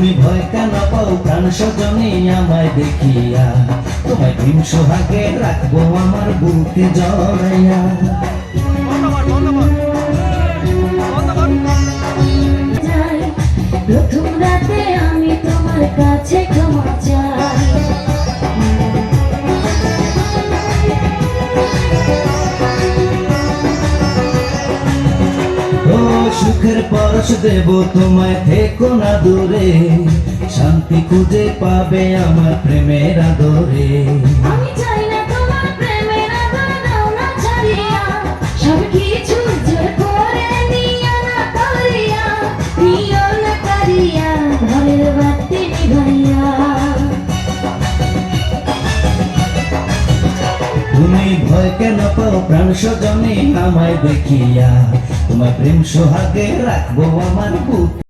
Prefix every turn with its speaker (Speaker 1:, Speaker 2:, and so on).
Speaker 1: তুমি ভয় কেন পাও? প্রাণ স্বজনে আমায় দেখিয়া। তোমায় প্রেম সোহাগে রাখব আমার বুকে জড়াইয়া।
Speaker 2: যাই প্রথম
Speaker 1: সুখের পরশ দেব তোমায় থেকো না দূরে। শান্তি খুঁজে পাবে আমার প্রেমের আদরে। তুমি ভয় কেন পাও? প্রাণ সজনে আমায় দেখিয়া। তোমার প্রেম সোহাগে রাখব আমার বুক।